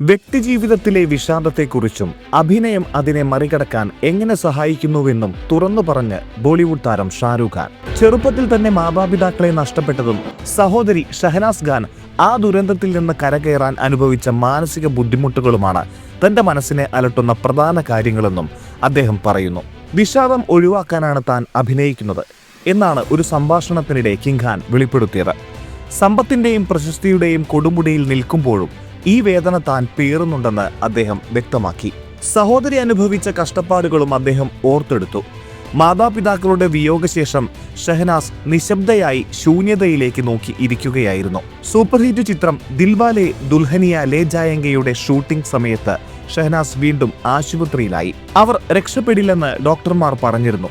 വ്യക്തിജീവിതത്തിലെ വിഷാദത്തെക്കുറിച്ചും അഭിനയം അതിനെ മറികടക്കാൻ എങ്ങനെ സഹായിക്കുന്നുവെന്നും തുറന്നു പറഞ്ഞ് ബോളിവുഡ് താരം ഷാരൂഖ് ഖാൻ. ചെറുപ്പത്തിൽ തന്നെ മാതാപിതാക്കളെ നഷ്ടപ്പെട്ടതും സഹോദരി ഷഹനാസ് ഖാൻ ആ ദുരന്തത്തിൽ നിന്ന് കരകയറാൻ അനുഭവിച്ച മാനസിക ബുദ്ധിമുട്ടുകളുമാണ് തന്റെ മനസ്സിനെ അലട്ടുന്ന പ്രധാന കാര്യങ്ങളെന്നും അദ്ദേഹം പറയുന്നു. വിഷാദം ഒഴിവാക്കാനാണ് താൻ അഭിനയിക്കുന്നത് എന്നാണ് ഒരു സംഭാഷണത്തിനിടെ കിങ് ഖാൻ വെളിപ്പെടുത്തിയത്. സമ്പത്തിന്റെയും പ്രശസ്തിയുടെയും കൊടുമുടിയിൽ നിൽക്കുമ്പോഴും ഈ വേദന താൻ പേറുന്നുണ്ടെന്ന് അദ്ദേഹം വ്യക്തമാക്കി. സഹോദരി അനുഭവിച്ച കഷ്ടപ്പാടുകളും അദ്ദേഹം ഓർത്തെടുത്തു. മാതാപിതാക്കളുടെ വിയോഗശേഷം ഷഹനാസ് നിശബ്ദയായി ശൂന്യതയിലേക്ക് നോക്കി ഇരിക്കുകയായിരുന്നു. സൂപ്പർ ഹിറ്റ് ചിത്രം ദിൽവാലെ ദുൽഹനിയ ലേ ജായങ്കയുടെ ഷൂട്ടിംഗ് സമയത്ത് ഷഹനാസ് വീണ്ടും ആശുപത്രിയിലായി. അവർ രക്ഷപ്പെടില്ലെന്ന് ഡോക്ടർമാർ പറഞ്ഞിരുന്നു.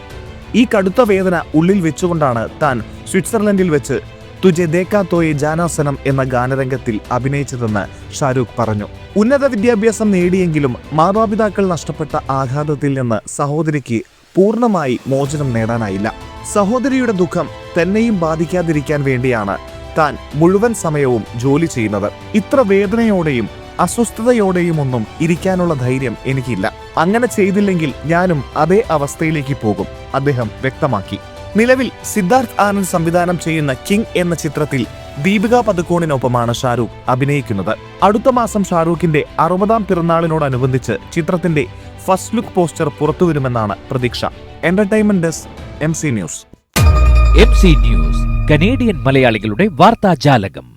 ഈ കടുത്ത വേദന ഉള്ളിൽ വെച്ചുകൊണ്ടാണ് താൻ സ്വിറ്റ്സർലൻഡിൽ വെച്ച് തുജെ ദേക്കാ തോയെ ജാനാസനം എന്ന ഗാനരംഗത്തിൽ അഭിനയിച്ചതെന്ന് ഷാരൂഖ് പറഞ്ഞു. ഉന്നത വിദ്യാഭ്യാസം നേടിയെങ്കിലും മാതാപിതാക്കൾ നഷ്ടപ്പെട്ട ആഘാതത്തിൽ നിന്ന് സഹോദരിക്ക് പൂർണമായി മോചനം നേടാനായില്ല. സഹോദരിയുടെ ദുഃഖം തന്നെയും ബാധിക്കാതിരിക്കാൻ വേണ്ടിയാണ് താൻ മുഴുവൻ സമയവും ജോലി ചെയ്യുന്നത്. ഇത്ര വേദനയോടെയും അസ്വസ്ഥതയോടെയും ഒന്നും ഇരിക്കാനുള്ള ധൈര്യം എനിക്കില്ല. അങ്ങനെ ചെയ്തില്ലെങ്കിൽ ഞാനും അതേ അവസ്ഥയിലേക്ക് പോകും അദ്ദേഹം വ്യക്തമാക്കി. നിലവിൽ സിദ്ധാർത്ഥ് ആനന്ദ് സംവിധാനം ചെയ്യുന്ന കിങ് എന്ന ചിത്രത്തിൽ ദീപിക പതുക്കോണിനൊപ്പമാണ് ഷാരൂഖ് അഭിനയിക്കുന്നത്. അടുത്ത മാസം ഷാരൂഖിന്റെ അറുപതാം പിറന്നാളിനോടനുബന്ധിച്ച് ചിത്രത്തിന്റെ ഫസ്റ്റ് ലുക്ക് പോസ്റ്റർ പുറത്തുവരുമെന്നാണ് പ്രതീക്ഷ. Entertainment desk M C news M C news Canadian മലയാളികളുടെ വാർത്താജാലകം.